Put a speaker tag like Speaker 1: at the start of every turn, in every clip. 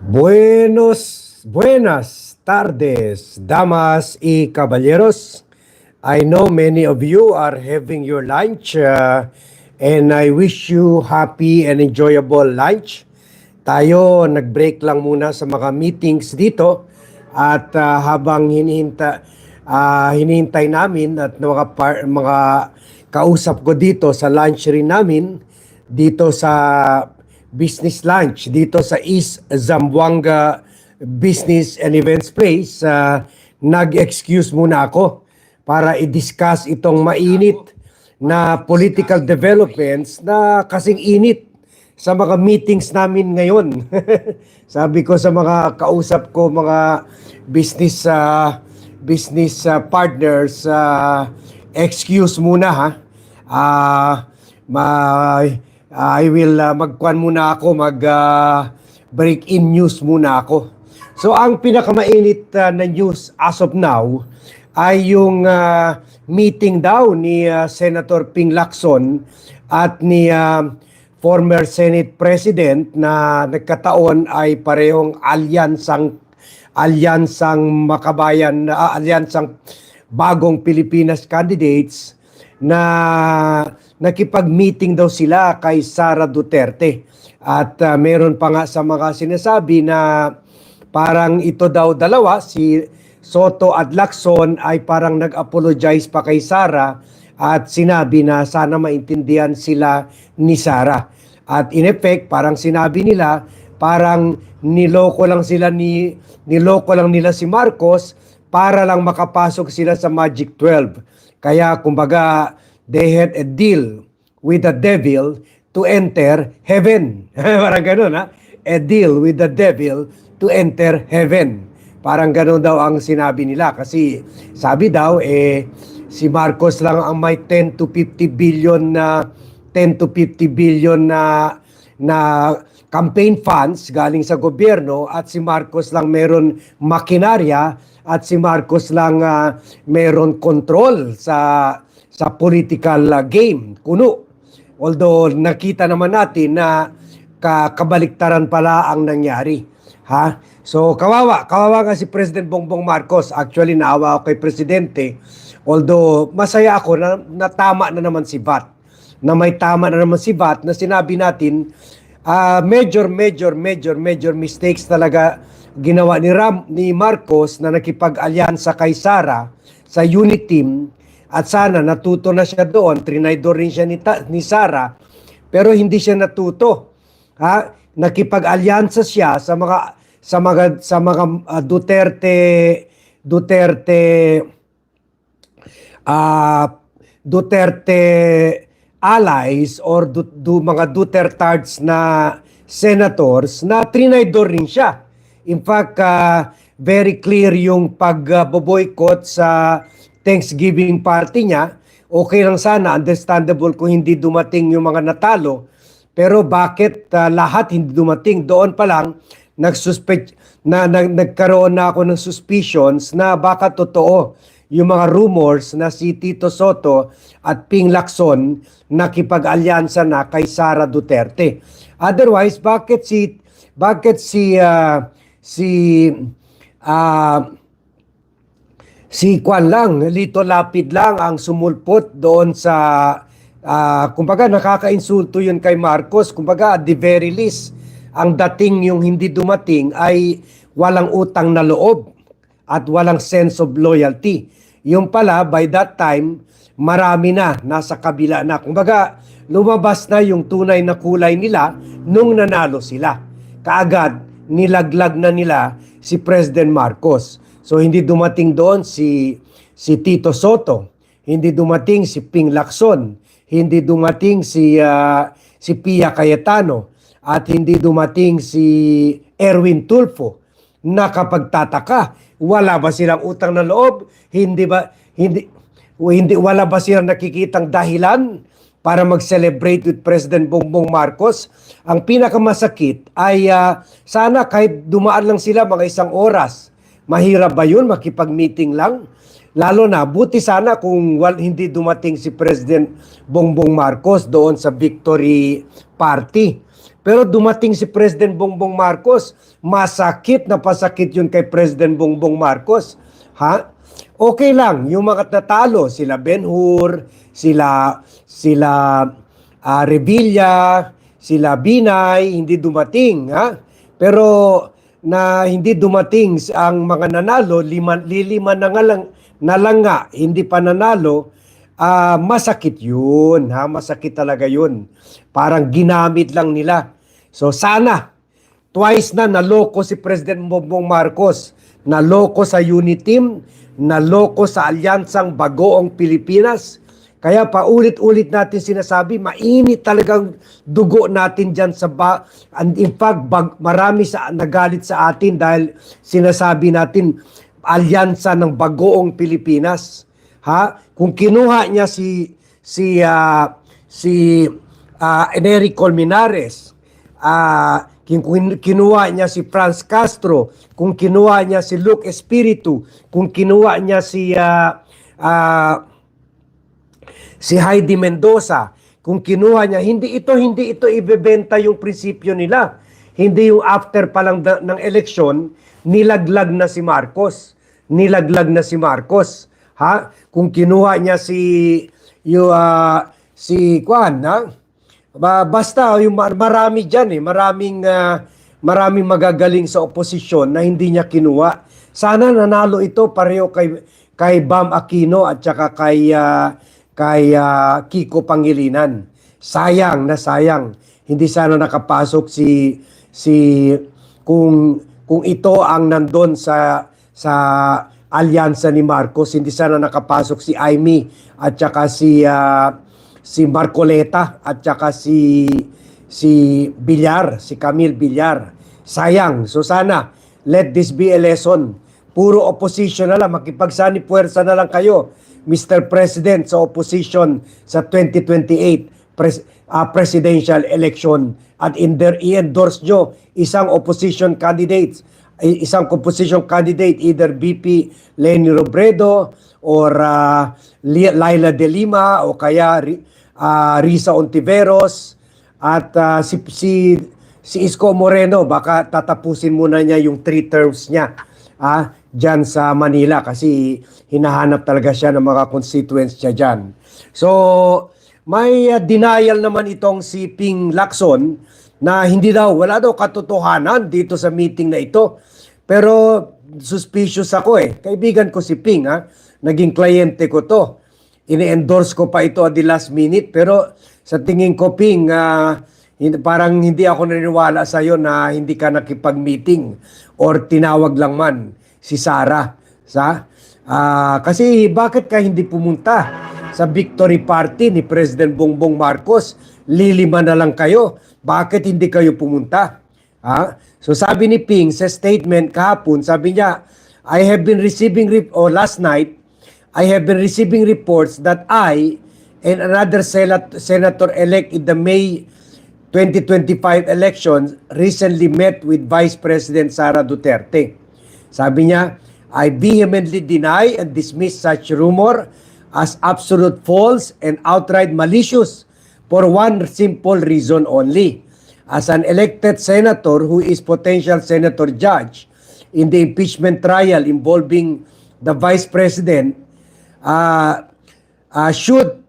Speaker 1: Buenos, buenas tardes, damas y caballeros. I know many of you are having your lunch uh, and I wish you happy and enjoyable lunch. Tayo nag-break lang muna sa mga meetings dito at uh, habang hinihinta, uh, hinihintay namin at mga, par- mga kausap ko dito sa lunch rin namin dito sa business lunch dito sa East Zamboanga Business and Events Place. Uh, nag-excuse muna ako para i-discuss itong mainit na political developments na kasing init sa mga meetings namin ngayon. Sabi ko sa mga kausap ko, mga business uh, business uh, partners, uh, excuse muna ha. Ah, ma I will uh, magkuan muna ako, mag uh, break in news muna ako. So ang pinakamainit uh, na news as of now ay yung uh, meeting daw ni uh, Senator Ping Lacson at ni uh, former Senate President na nagkataon ay parehong alyansang alyansang makabayan uh, alyansang bagong Pilipinas candidates na nakipag-meeting daw sila kay Sara Duterte. At uh, meron pa nga sa mga sinasabi na parang ito daw dalawa, si Soto at Lacson ay parang nag-apologize pa kay Sara at sinabi na sana maintindihan sila ni Sara. At in effect, parang sinabi nila, parang niloko lang sila ni niloko lang nila si Marcos para lang makapasok sila sa Magic 12. Kaya kumbaga they had a deal with the devil to enter heaven. Parang ganun ha. A deal with the devil to enter heaven. Parang ganun daw ang sinabi nila kasi sabi daw eh si Marcos lang ang may 10 to 50 billion na 10 to 50 billion na na campaign funds galing sa gobyerno at si Marcos lang meron makinarya at si Marcos lang uh, meron control sa sa political uh, game kuno. Although nakita naman natin na ka kabaliktaran pala ang nangyari ha? So kawawa kawawa nga si President Bongbong Marcos. Actually naawa ako kay presidente. Although masaya ako na, na tama na naman si Bat. Na may tama na naman si Bat na sinabi natin uh, major major major major mistakes talaga ginawa ni Ram ni Marcos na nakipag-alyansa kay Sara sa unit team at sana natuto na siya doon, trinaydor rin siya ni, ta, ni Sara, pero hindi siya natuto. Ha? Nakipag-alyansa siya sa mga sa mga sa mga uh, Duterte Duterte uh, Duterte allies or du, du, mga Dutertards na senators na trinaydor rin siya. In fact, uh, very clear yung pag-boycott sa Thanksgiving party niya. Okay lang sana, understandable kung hindi dumating yung mga natalo. Pero bakit uh, lahat hindi dumating? Doon pa lang, nagsuspect, na, na, nagkaroon na ako ng suspicions na baka totoo yung mga rumors na si Tito Soto at Ping Lacson nakipag-alyansa na kay Sara Duterte. Otherwise, bakit si bakit si uh, si uh, si Kwan lang, Lito Lapid lang ang sumulpot doon sa uh, kumbaga nakakainsulto yun kay Marcos. Kumbaga at the very least, ang dating yung hindi dumating ay walang utang na loob at walang sense of loyalty. Yung pala, by that time, marami na nasa kabila na. Kumbaga, lumabas na yung tunay na kulay nila nung nanalo sila. Kaagad, nilaglag na nila si President Marcos. So hindi dumating doon si si Tito Soto, hindi dumating si Ping Lacson, hindi dumating si uh, si Pia Cayetano at hindi dumating si Erwin Tulfo. Nakapagtataka, wala ba silang utang na loob? Hindi ba hindi hindi wala ba silang nakikitang dahilan para mag-celebrate with President Bongbong Marcos? Ang pinakamasakit ay uh, sana kahit dumaan lang sila mga isang oras Mahirap ba yun makipag-meeting lang? Lalo na, buti sana kung wal, hindi dumating si President Bongbong Marcos doon sa victory party. Pero dumating si President Bongbong Marcos, masakit na pasakit yun kay President Bongbong Marcos. Ha? Okay lang, yung mga tatalo, sila Ben Hur, sila, sila ah, Revilla, sila Binay, hindi dumating. Ha? Pero na hindi dumating ang mga nanalo, lima, lilima na nga lang, na lang nga, hindi pa nanalo, ah, masakit yun. Ha? Masakit talaga yun. Parang ginamit lang nila. So sana, twice na naloko si President Bongbong Marcos. Naloko sa Uniteam, naloko sa Alyansang Bagoong Pilipinas. Kaya paulit-ulit natin sinasabi, mainit talagang dugo natin dyan sa ba and in fact bag, marami sa nagalit sa atin dahil sinasabi natin alyansa ng Bagoong Pilipinas. Ha? Kung kinuha niya si si ah, si ah, Enrique Colmenares, ah kung kin- kinuha niya si Franz Castro, kung kinuha niya si Luke Espiritu, kung kinuha niya si ah, ah, si Heidi Mendoza, kung kinuha niya, hindi ito, hindi ito ibebenta yung prinsipyo nila. Hindi yung after pa lang ng eleksyon, nilaglag na si Marcos. Nilaglag na si Marcos. Ha? Kung kinuha niya si yung ah, si Kwan, ha? Ba, basta yung mar- marami diyan eh, maraming ah, maraming magagaling sa oposisyon na hindi niya kinuha. Sana nanalo ito pareho kay kay Bam Aquino at saka kay ah, kay ah, Kiko Pangilinan. Sayang na sayang. Hindi sana nakapasok si si kung kung ito ang nandun sa sa alyansa ni Marcos, hindi sana nakapasok si Aimee at saka si ah, si Marcoleta at saka si si Villar, si Camille Villar. Sayang. So sana let this be a lesson. Puro opposition na lang, makipagsani puwersa na lang kayo, Mr. President, sa opposition sa 2028 pres- ah, presidential election. At in there i-endorse nyo isang opposition candidates isang opposition candidate either BP Lenny Robredo or Li- Laila De Lima o kaya ah, Risa Ontiveros at ah, si si si Isko Moreno. Baka tatapusin muna niya yung three terms niya. Ah diyan sa Manila kasi hinahanap talaga siya ng mga constituents niya diyan. So may ah, denial naman itong si Ping Lacson na hindi daw wala daw katotohanan dito sa meeting na ito. Pero suspicious ako eh. Kaibigan ko si Ping ha. Naging kliyente ko to. Ini-endorse ko pa ito at the last minute. Pero sa tingin ko Ping, hin- parang hindi ako naniniwala sa iyo na hindi ka nakipag-meeting or tinawag lang man si Sarah. Sa? Ah, kasi bakit ka hindi pumunta sa victory party ni President Bongbong Marcos? Lilima na lang kayo. Bakit hindi kayo pumunta? Ha? So sabi ni Ping sa statement kahapon, sabi niya, I have been receiving, rep- or last night, I have been receiving reports that I and another senat- senator-elect in the May 2025 elections recently met with Vice President Sara Duterte. Sabi niya, I vehemently deny and dismiss such rumor as absolute false and outright malicious for one simple reason only. As an elected senator who is potential senator judge in the impeachment trial involving the vice president, uh, uh, should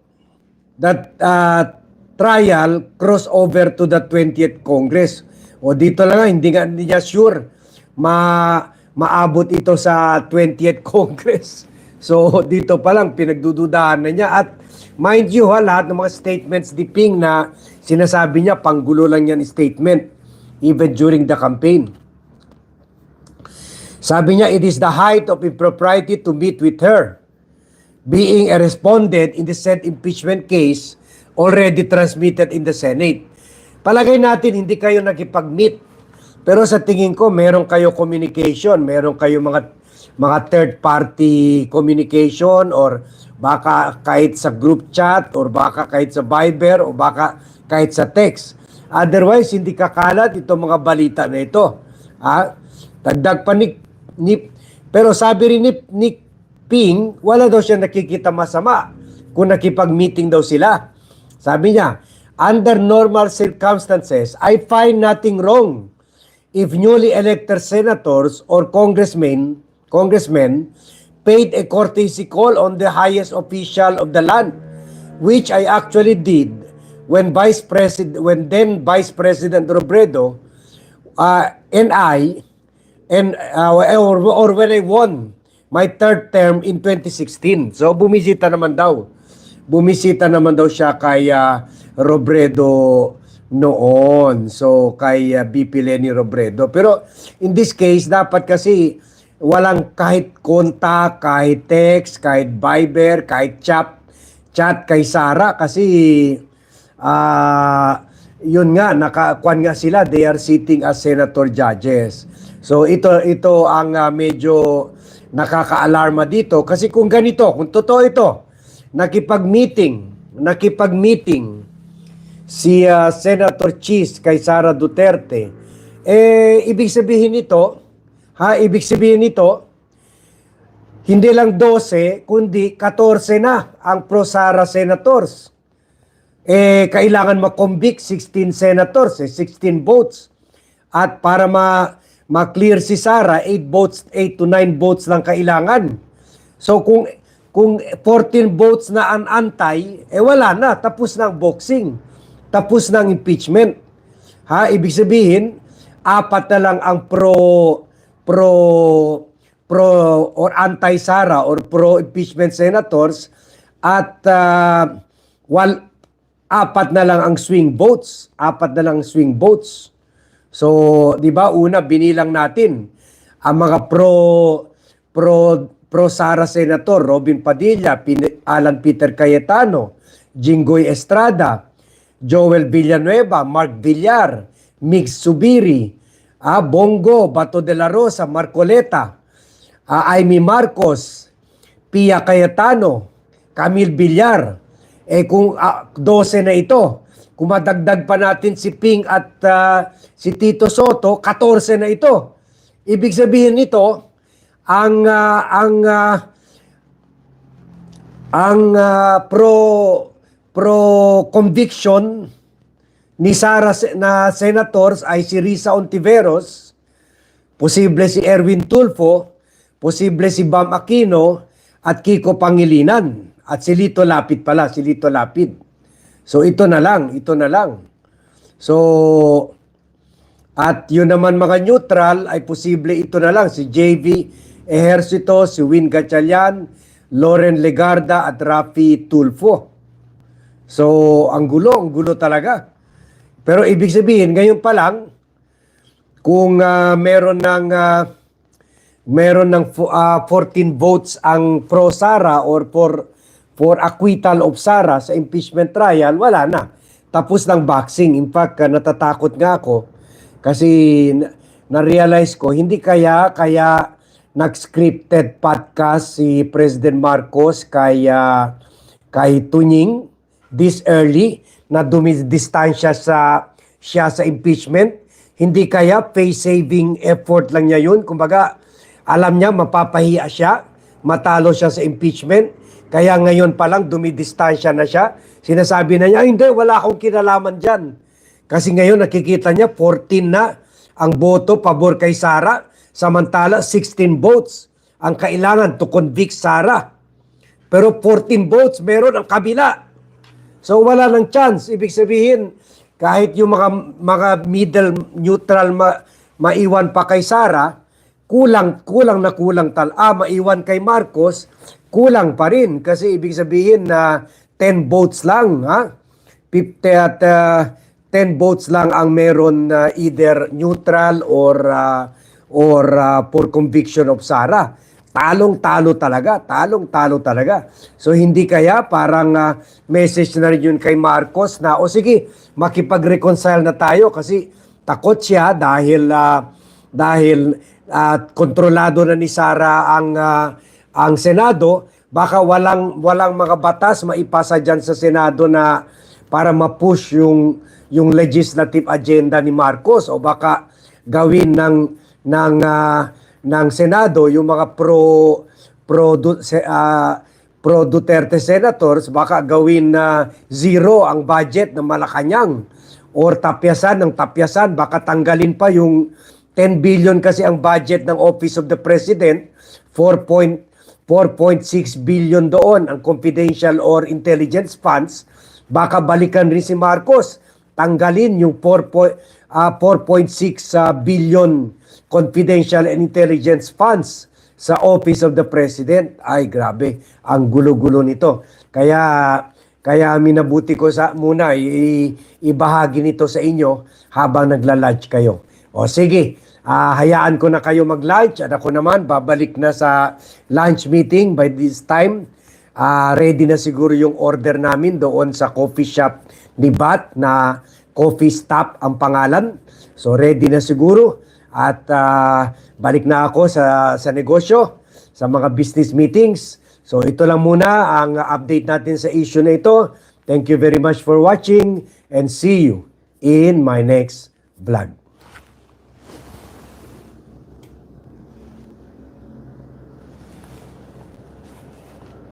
Speaker 1: that uh, trial cross over to the 20th Congress. O dito lang hindi nga niya sure ma maabot ito sa 20th Congress. So dito pa lang pinagdududahan na niya at mind you ha, lahat ng mga statements ni Ping na sinasabi niya panggulo lang yan statement even during the campaign. Sabi niya, it is the height of impropriety to meet with her being a respondent in the said impeachment case already transmitted in the Senate. Palagay natin hindi kayo nakipag-meet. Pero sa tingin ko meron kayo communication, meron kayo mga mga third party communication or baka kahit sa group chat or baka kahit sa Viber o baka kahit sa text. Otherwise hindi kakalat itong mga balita na ito. Ha? Dagdag pa ni, ni pero sabi rin ni, ni Ping, wala daw siya nakikita masama kung nakipag-meeting daw sila. Sabi niya, under normal circumstances, I find nothing wrong if newly elected senators or congressmen, congressmen paid a courtesy call on the highest official of the land, which I actually did when Vice President, when then Vice President Robredo uh, and I, and uh, or, or when I won my third term in 2016. So bumisita naman daw. Bumisita naman daw siya kay uh, Robredo noon. So kay uh, BP Lenny Robredo. Pero in this case, dapat kasi walang kahit kontak, kahit text, kahit Viber, kahit chat, chat kay Sara kasi ah yun nga nakakuan nga sila they are sitting as senator judges. So ito ito ang ah, medyo nakakaalarma dito kasi kung ganito, kung totoo ito, nakipag-meeting, nakipag-meeting si ah, Senator Cheese kay Sara Duterte, eh ibig sabihin nito, ha, ibig sabihin nito, hindi lang 12, kundi 14 na ang pro-Sara senators. Eh, kailangan ma-convict 16 senators, eh, 16 votes. At para ma ma-clear si Sara, 8 votes, 8 to 9 votes lang kailangan. So kung kung 14 votes na ang antay, eh wala na, tapos na ang boxing. Tapos na ang impeachment. Ha, ibig sabihin, apat na lang ang pro pro pro or anti-Sara or pro-impeachment senators at uh, wal apat na lang ang swing votes, apat na lang ang swing votes. So, 'di ba, una binilang natin ang mga pro pro pro Sara senator Robin Padilla, Alan Peter Cayetano, Jinggoy Estrada, Joel Villanueva, Mark Villar, Mix Subiri, ah, Bongo, Bato de la Rosa, Marcoleta, ah, Amy Marcos, Pia Cayetano, Camille Villar. Eh kung ah, 12 na ito, kung madagdag pa natin si Ping at ah, si Tito Soto, 14 na ito. Ibig sabihin nito, ang ah, ang ah, ang ah, pro pro conviction ni Sara na senators ay si Risa Ontiveros, posible si Erwin Tulfo, posible si Bam Aquino at Kiko Pangilinan at si Lito Lapid pala, si Lito Lapid. So ito na lang, ito na lang. So at yun naman mga neutral ay posible ito na lang si JV Ejercito, si Win Gatchalian, Loren Legarda at Rafi Tulfo. So ang gulo, ang gulo talaga. Pero ibig sabihin, ngayon pa lang, kung ah, meron ng ah, meron ng fo- ah, 14 votes ang pro Sara or for for acquittal of Sara sa impeachment trial, wala na. Tapos ng boxing. In fact, ah, natatakot nga ako kasi na- na-realize ko hindi kaya kaya nag-scripted podcast si President Marcos kay kay Tunying this early na dumidistansya sa siya sa impeachment. Hindi kaya face-saving effort lang niya yun. Kumbaga, alam niya mapapahiya siya, matalo siya sa impeachment. Kaya ngayon pa lang dumidistansya na siya. Sinasabi na niya, "Ay, hindi, wala akong kinalaman dyan. Kasi ngayon nakikita niya 14 na ang boto pabor kay Sara. Samantala 16 votes ang kailangan to convict Sara. Pero 14 votes meron ang kabila. So wala nang chance. Ibig sabihin, kahit yung mga, mga middle neutral ma, maiwan pa kay Sara, kulang, kulang na kulang tal. Ah, maiwan kay Marcos, kulang pa rin. Kasi ibig sabihin na 10 votes lang, ha? 50 at ah, 10 votes lang ang meron na either neutral or ah, or ah, for conviction of Sara. Talong-talo talaga, talong-talo talaga. So hindi kaya parang ah, message na rin yun kay Marcos na o sige, makipag-reconcile na tayo kasi takot siya dahil ah, dahil ah, kontrolado na ni Sara ang ah, ang Senado, baka walang walang mga batas maipasa diyan sa Senado na para ma-push yung yung legislative agenda ni Marcos o baka gawin ng ng ah, ng Senado yung mga pro pro ah, pro Duterte senators, baka gawin na zero ang budget ng Malacanang. Or tapyasan ng tapyasan, baka tanggalin pa yung 10 billion kasi ang budget ng Office of the President, 4 point- 4.6 billion doon ang confidential or intelligence funds, baka balikan rin si Marcos, tanggalin yung 4, po- ah, 4.6 ah, billion confidential and intelligence funds sa Office of the President. Ay, grabe, ang gulo-gulo nito. Kaya kaya minabuti ko sa muna i- ibahagi nito sa inyo habang nagla-lunch kayo. O sige, ah, hayaan ko na kayo mag-lunch at ako naman babalik na sa lunch meeting by this time. Ah, ready na siguro yung order namin doon sa coffee shop ni Bat na Coffee Stop ang pangalan. So ready na siguro at ah, balik na ako sa sa negosyo, sa mga business meetings. So ito lang muna ang update natin sa issue na ito. Thank you very much for watching and see you in my next vlog.